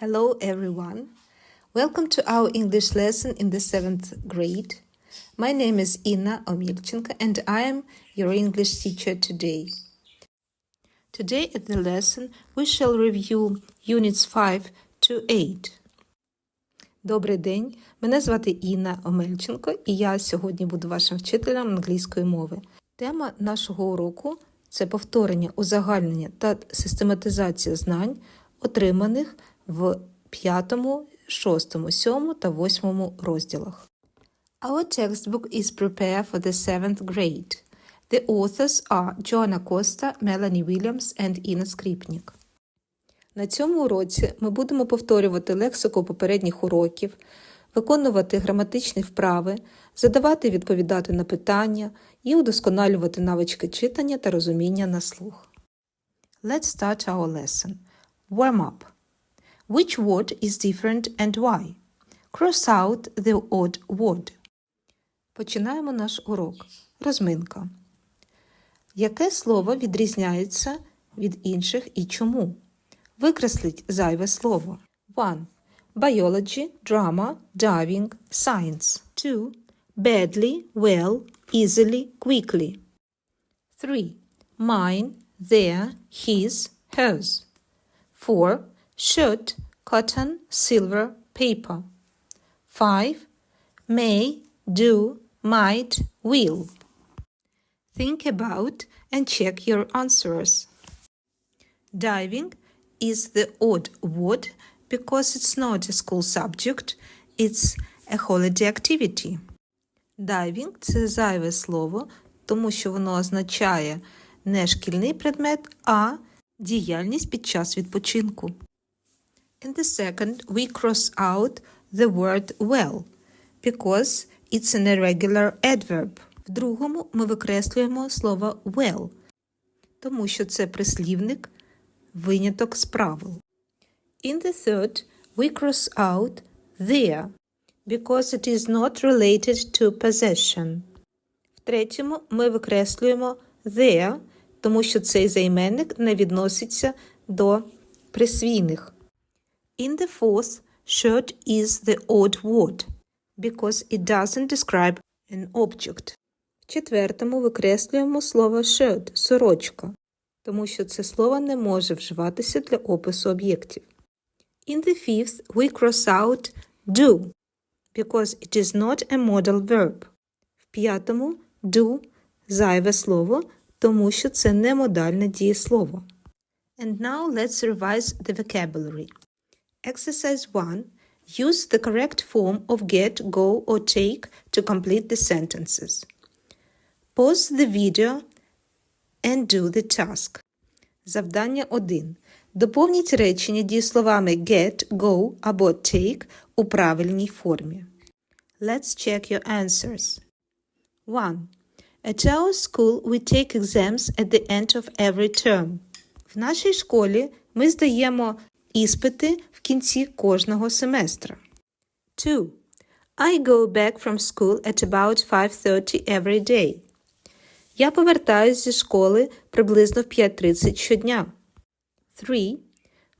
Hello, everyone. Welcome to our English lesson in the seventh grade. My name is Inna Omilchenko, and I am your English teacher today. Today, at the lesson, we shall review units 5 to 8. Добрий день. Мене звати Інна Омельченко, і я сьогодні буду вашим вчителем англійської мови. Тема нашого уроку це повторення, узагальнення та систематизація знань, отриманих в 5, 6, 7 та 8 розділах. Our textbook is prepared for the 7th grade. The authors are Joanna Costa, Melanie Williams and Інна Скрипник. На цьому уроці ми будемо повторювати лексику попередніх уроків, виконувати граматичні вправи, задавати і відповідати на питання і удосконалювати навички читання та розуміння на слух. Let's start our lesson. Warm up. Which word is different and why? Cross out the odd word. Починаємо наш урок. Розминка. Яке слово відрізняється від інших і чому? Викресліть зайве слово. 1. Biology, drama, diving, science. 2. Badly, well, easily, quickly. 3. Mine, their, his, hers. 4. Shirt, cotton, silver, paper. 5. May, do, might, will. Think about and check your answers. Diving is the odd word because it's not a school subject, it's a holiday activity. Дайвінг це зайве слово, тому що воно означає не шкільний предмет, а діяльність під час відпочинку. In the second, we cross out the word well because it's an irregular adverb. В другому ми викреслюємо слово well, тому що це прислівник, виняток з правил. In the third, we cross out there because it is not related to possession. В третьому ми викреслюємо there, тому що цей займенник не відноситься до присвійних. In the fourth, shirt is the odd word because it doesn't describe an object. В четвертому викреслюємо слово shirt – сорочка, тому що це слово не може вживатися для опису об'єктів. In the fifth, we cross out do because it is not a modal verb. В п'ятому do зайве слово, тому що це не модальне дієслово. And now let's revise the vocabulary. Exercise 1. Use the correct form of get, go, or take to complete the sentences. Pause the video and do the task. Завдання 1. Доповніть речення дієсловами get, go або take у правильній формі. Let's check your answers. 1. At our school we take exams at the end of every term. В нашій школі ми здаємо іспити в кінці кожного семестра. 2. I go back from school at about 5:30 every day. Я повертаюсь зі школи приблизно в 5.30 щодня. 3.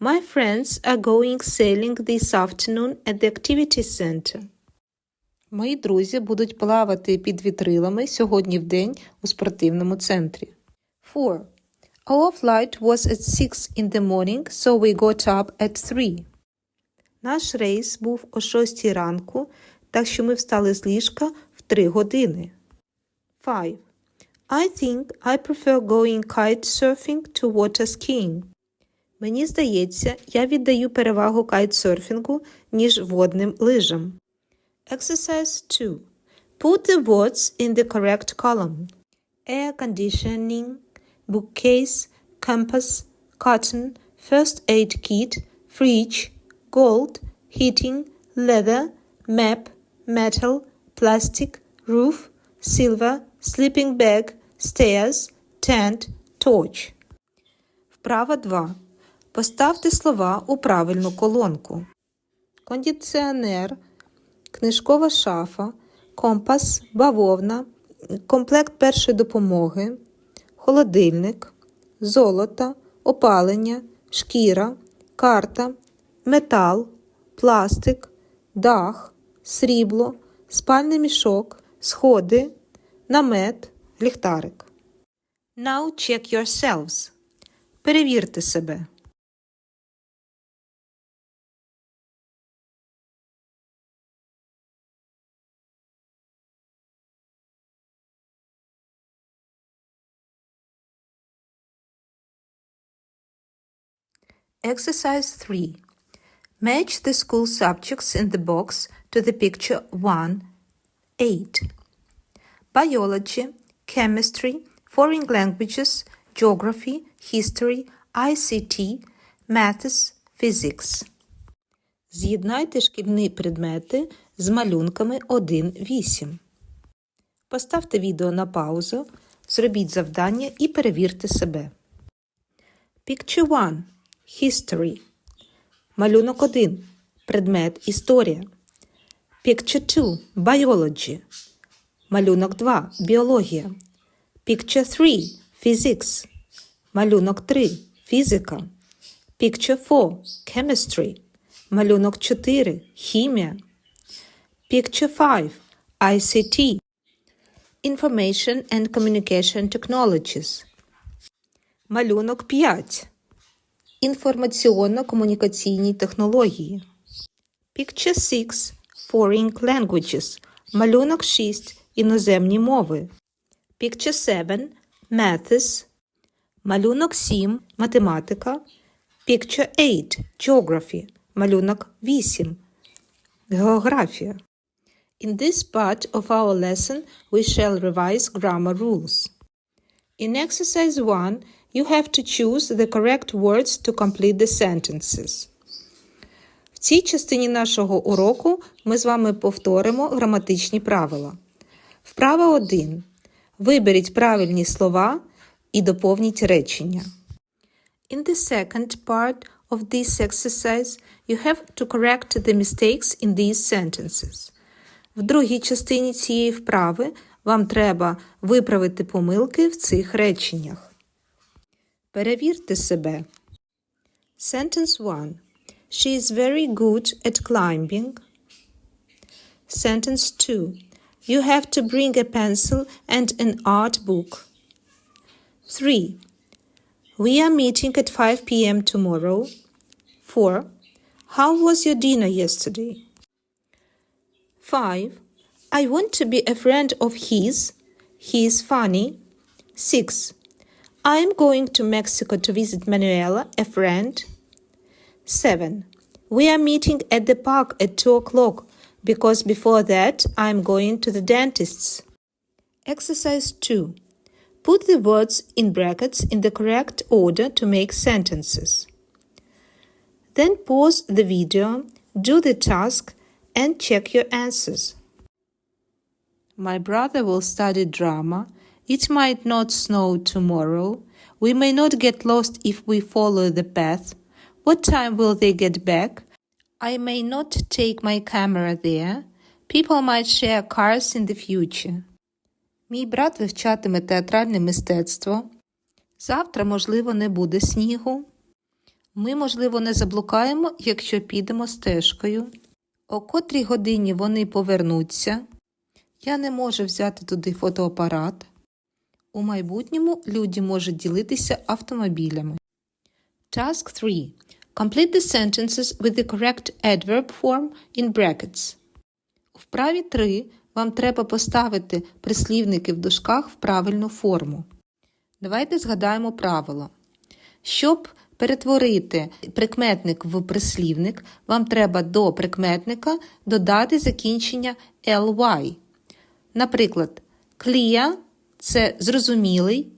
My friends are going sailing this afternoon at the activity center. Мої друзі будуть плавати під вітрилами сьогодні в день у спортивному центрі. 4. Our flight was at 6 in the morning, so we got up at 3. Наш рейс був о 6 ранку, так що ми встали з ліжка в 3 години. 5. I think I prefer going kite surfing to water skiing. Мені здається, я віддаю перевагу кайтсерфінгу, ніж водним лижам. Exercise 2. Put the words in the correct column. Air conditioning, bookcase, compass, cotton, first aid kit, fridge, gold, heating, leather, map, metal, plastic, roof, silver, sleeping bag, stairs, tent, torch. Вправа 2. Поставте слова у правильну колонку. Кондиціонер, книжкова шафа, компас, бавовна, комплект першої допомоги, холодильник, золото, опалення, шкіра, карта, метал, пластик, дах, срібло, спальний мішок, сходи, намет, ліхтарик. Now check yourselves. Перевірте себе. Exercise 3. Match the school subjects in the box to the picture 1 8. Biology, chemistry, foreign languages, geography, history, ICT, maths, physics. З'єднайте шкільні предмети з малюнками 1-8. Поставте відео на паузу, зробіть завдання і перевірте себе. Picture 1. History. Малюнок 1. Предмет Історія. Picture 2. Biology. Малюнок 2. Біологія. Picture 3. Physics. Малюнок 3. Фізика. Picture 4. Chemistry. Малюнок 4. Хімія. Picture 5. ICT. Information and Communication Technologies. Малюнок 5. Інформаційно-комунікаційні технології. Picture 6. Foreign languages. Малюнок 6. Іноземні мови. Picture 7. Maths. Малюнок 7. Математика. Picture 8. Geography. Малюнок 8. Географія. In this part of our lesson, we shall revise grammar rules. In exercise 1, you have to choose the correct words to complete the sentences. В цій частині нашого уроку ми з вами повторимо граматичні правила. Вправа 1. Виберіть правильні слова і доповніть речення. In the second part of this exercise, you have to correct the mistakes in these sentences. В другій частині цієї вправи вам треба виправити помилки в цих реченнях. Перевірте себе. Sentence 1. She is very good at climbing. Sentence 2. You have to bring a pencil and an art book. 3. We are meeting at 5 p.m. tomorrow. 4. How was your dinner yesterday? 5. I want to be a friend of his. He is funny. 6. I am going to Mexico to visit Manuela, a friend. 7. We are meeting at the park at 2 o'clock because before that I am going to the dentist's. Exercise 2. Put the words in brackets in the correct order to make sentences. Then pause the video, do the task, and check your answers. My brother will study drama. It might not snow tomorrow. We may not get lost if we follow the path. What time will they get back? I may not take my camera there. People might share cars in the future. Мій брат вивчатиме театральне мистецтво. Завтра, можливо, не буде снігу. Ми, можливо, не заблукаємо, якщо підемо стежкою. О котрій годині вони повернуться. Я не можу взяти туди фотоапарат. У майбутньому люди можуть ділитися автомобілями. Task 3. Complete the sentences with the correct adverb form in brackets. У вправі 3 вам треба поставити прислівники в дужках в правильну форму. Давайте згадаємо правило. Щоб перетворити прикметник в прислівник, вам треба до прикметника додати закінчення ly. Наприклад, clear – це зрозумілий,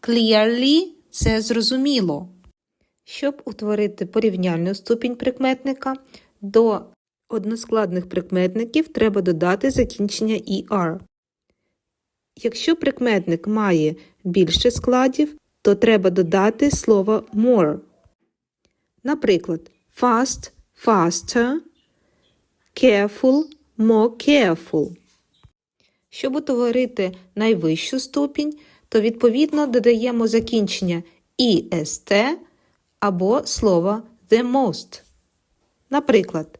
clearly – це зрозуміло. Щоб утворити порівняльну ступінь прикметника, до односкладних прикметників треба додати закінчення er. Якщо прикметник має більше складів, то треба додати слово more. Наприклад, fast – faster, careful – more careful. Щоб утворити найвищу ступінь, то відповідно додаємо закінчення «est» або слово the most. Наприклад,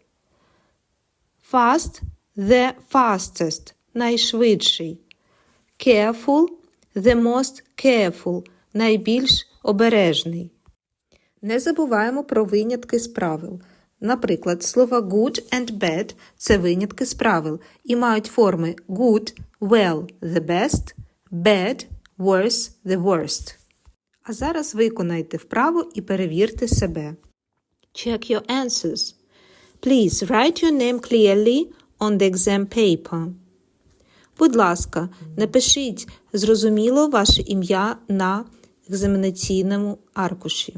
fast the fastest найшвидший. Careful the most careful найбільш обережний. Не забуваємо про винятки з правил. Наприклад, слова good and bad це винятки з правил і мають форми good, well, the best, bad, worse, the worst. А зараз виконайте вправу і перевірте себе. Check your answers. Please write your name clearly on the exam paper. Будь ласка, напишіть зрозуміло ваше ім'я на екзаменаційному аркуші.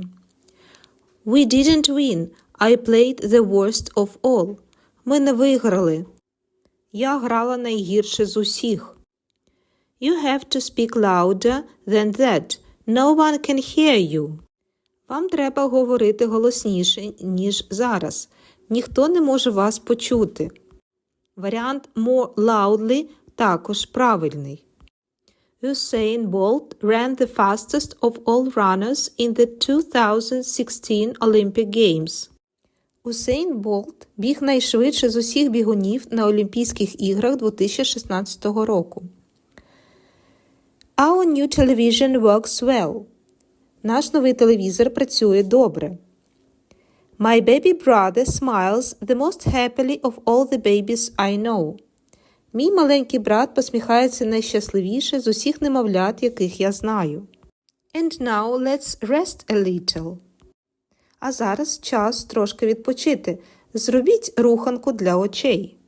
We didn't win. I played the worst of all. Ми не виграли. Я грала найгірше з усіх. You have to speak louder than that. No one can hear you. Вам треба говорити голосніше, ніж зараз. Ніхто не може вас почути. Варіант more loudly також правильний. Usain Bolt ran the fastest of all runners in the 2016 Olympic Games. Усейн Болт біг найшвидше з усіх бігунів на Олімпійських іграх 2016 року. Our new television works well. Наш новий телевізор працює добре. My baby brother smiles the most happily of all the babies I know. Мій маленький брат посміхається найщасливіше з усіх немовлят, яких я знаю. And now let's rest a little. А зараз час трошки відпочити. Зробіть руханку для очей.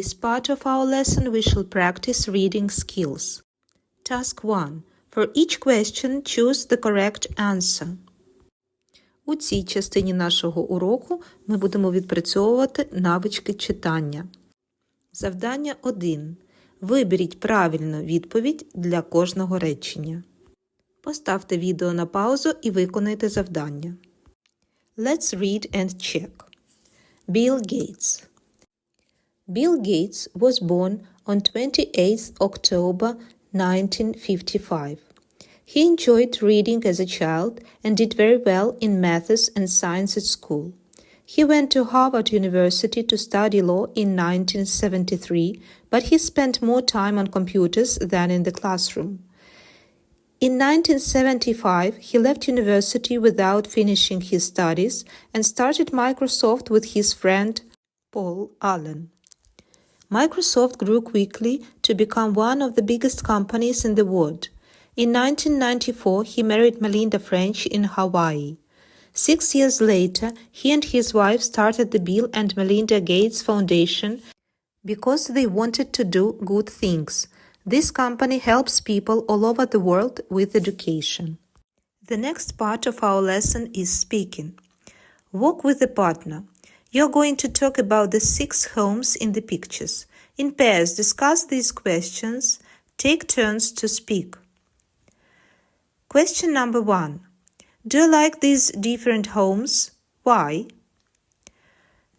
This part of our lesson, we shall practice reading skills. Task 1. For each question, choose the correct answer. У цій частині нашого уроку ми будемо відпрацьовувати навички читання. Завдання 1. Виберіть правильну відповідь для кожного речення. Поставте відео на паузу і виконайте завдання. Let's read and check. Bill Gates. Bill Gates was born on 28 October 1955. He enjoyed reading as a child and did very well in maths and science at school. He went to Harvard University to study law in 1973, but he spent more time on computers than in the classroom. In 1975, he left university without finishing his studies and started Microsoft with his friend Paul Allen. Microsoft grew quickly to become one of the biggest companies in the world. In 1994, he married Melinda French in Hawaii. Six years later, he and his wife started the Bill and Melinda Gates Foundation because they wanted to do good things. This company helps people all over the world with education. The next part of our lesson is speaking. Walk with a partner. You're going to talk about the six homes in the pictures. In pairs, discuss these questions. Take turns to speak. Question number one Do you like these different homes? Why?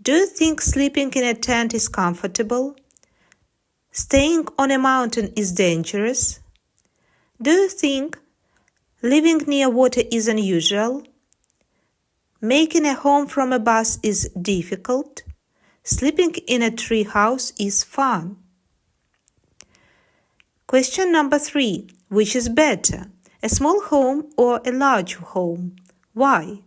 Do you think sleeping in a tent is comfortable? Staying on a mountain is dangerous? Do you think living near water is unusual? Making a home from a bus is difficult. Sleeping in a tree house is fun. Question number three Which is better, a small home or a large home? Why?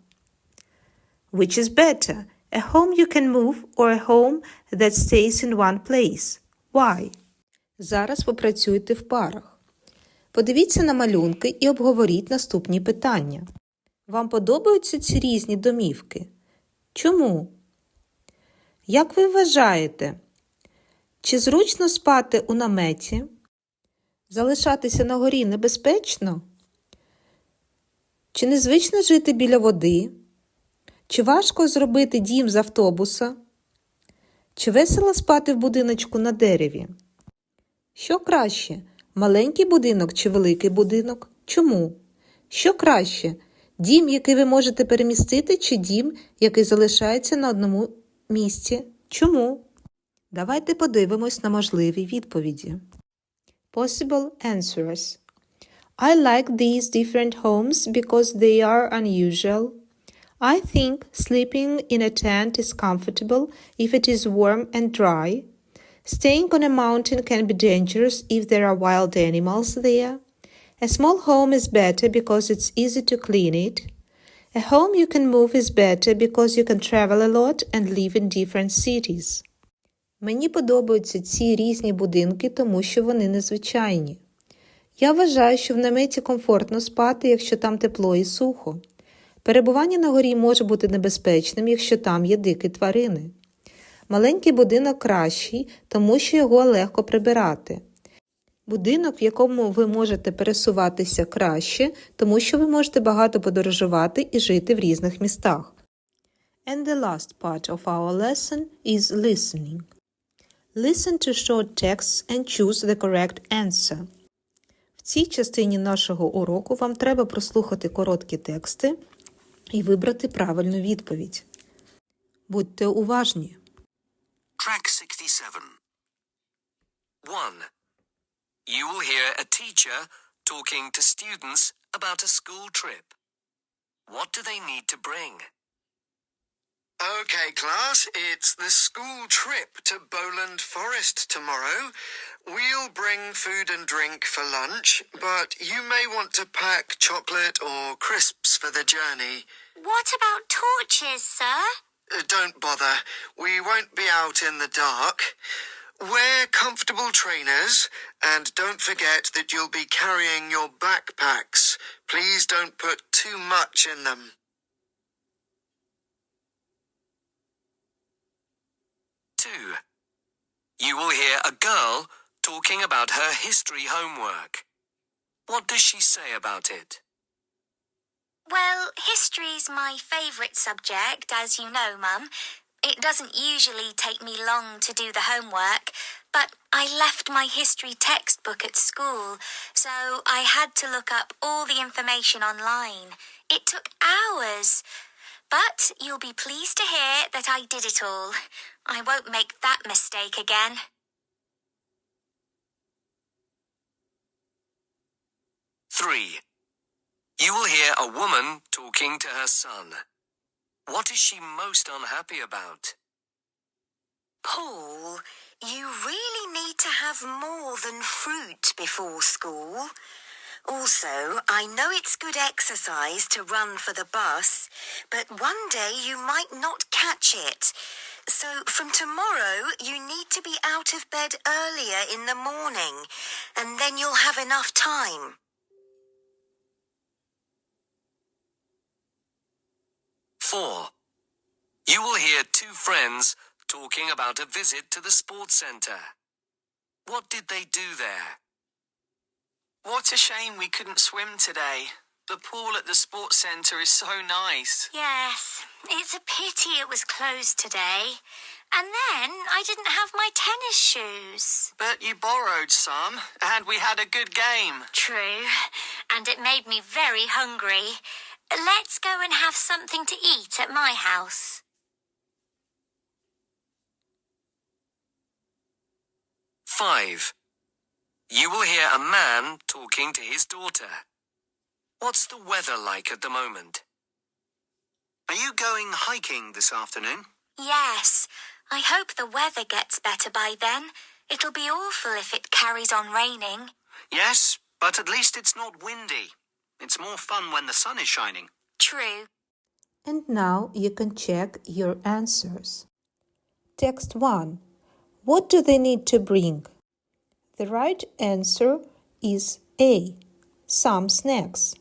Which is better, a home you can move or a home that stays in one place? Why? Зараз попрацюйте в парах. Подивіться на малюнки і обговоріть наступні питання. Вам подобаються ці різні домівки? Чому? Як ви вважаєте, чи зручно спати у наметі? Залишатися на горі небезпечно? Чи незвично жити біля води? Чи важко зробити дім з автобуса? Чи весело спати в будиночку на дереві? Що краще? Маленький будинок чи великий будинок? Чому? Що краще? Дім, який ви можете перемістити, чи дім, який залишається на одному місці? Чому? Давайте подивимось на можливі відповіді. Possible answers. I like these different homes because they are unusual. I think sleeping in a tent is comfortable if it is warm and dry. Staying on a mountain can be dangerous if there are wild animals there. A small home is better because it's easy to clean it. A home you can move is better because you can travel a lot and live in different cities. Мені подобаються ці різні будинки, тому що вони незвичайні. Я вважаю, що в наметі комфортно спати, якщо там тепло і сухо. Перебування на горі може бути небезпечним, якщо там є дикі тварини. Маленький будинок кращий, тому що його легко прибирати. Будинок, в якому ви можете пересуватися краще, тому що ви можете багато подорожувати і жити в різних містах. And the last part of our lesson is listening. Listen to short texts and choose the correct answer. В цій частині нашого уроку вам треба прослухати короткі тексти і вибрати правильну відповідь. Будьте уважні. Track 67. 1. You will hear a teacher talking to students about a school trip. What do they need to bring? Okay, class, it's the school trip to Bowland Forest tomorrow. We'll bring food and drink for lunch, but you may want to pack chocolate or crisps for the journey. What about torches, sir? Uh, don't bother, we won't be out in the dark. Wear comfortable trainers and don't forget that you'll be carrying your backpacks. Please don't put too much in them. 2. You will hear a girl talking about her history homework. What does she say about it? Well, history's my favourite subject, as you know, Mum. It doesn't usually take me long to do the homework, but I left my history textbook at school, so I had to look up all the information online. It took hours. But you'll be pleased to hear that I did it all. I won't make that mistake again. 3. You will hear a woman talking to her son. What is she most unhappy about? Paul, you really need to have more than fruit before school. Also, I know it's good exercise to run for the bus, but one day you might not catch it. So from tomorrow, you need to be out of bed earlier in the morning, and then you'll have enough time. 4. You will hear two friends talking about a visit to the sports centre. What did they do there? What a shame we couldn't swim today. The pool at the sports centre is so nice. Yes, it's a pity it was closed today. And then I didn't have my tennis shoes. But you borrowed some, and we had a good game. True, and it made me very hungry. Let's go and have something to eat at my house. 5. You will hear a man talking to his daughter. What's the weather like at the moment? Are you going hiking this afternoon? Yes, I hope the weather gets better by then. It'll be awful if it carries on raining. Yes, but at least it's not windy. It's more fun when the sun is shining. True. And now you can check your answers. Text 1. What do they need to bring? The right answer is A. Some snacks.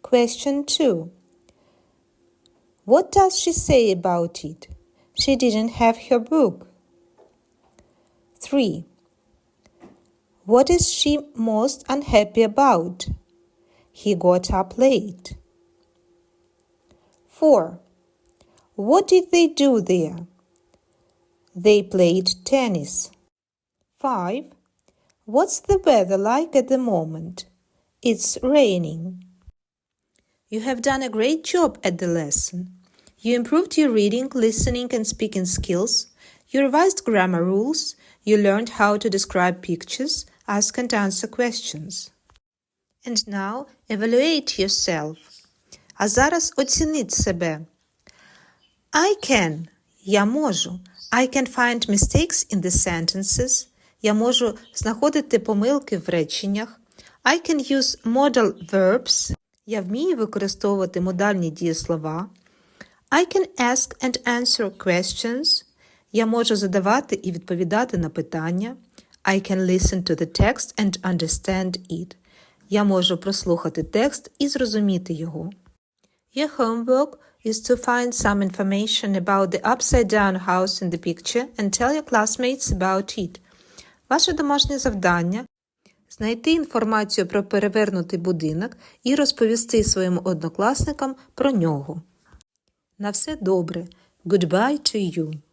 Question 2. What does she say about it? She didn't have her book. 3. What is she most unhappy about? He got up late. 4. What did they do there? They played tennis. 5. What's the weather like at the moment? It's raining. You have done a great job at the lesson. You improved your reading, listening, and speaking skills. You revised grammar rules. You learned how to describe pictures, ask and answer questions. And now evaluate yourself. А зараз оцініть себе. I can. Я можу. I can find mistakes in the sentences. Я можу знаходити помилки в реченнях. I can use modal verbs. Я вмію використовувати модальні дієслова. I can ask and answer questions. Я можу задавати і відповідати на питання. I can listen to the text and understand it. Я можу прослухати текст і зрозуміти його. Your homework is to find some information about the upside down house in the picture and tell your classmates about it. Ваше домашнє завдання знайти інформацію про перевернутий будинок і розповісти своїм однокласникам про нього. На все добре. Goodbye to you.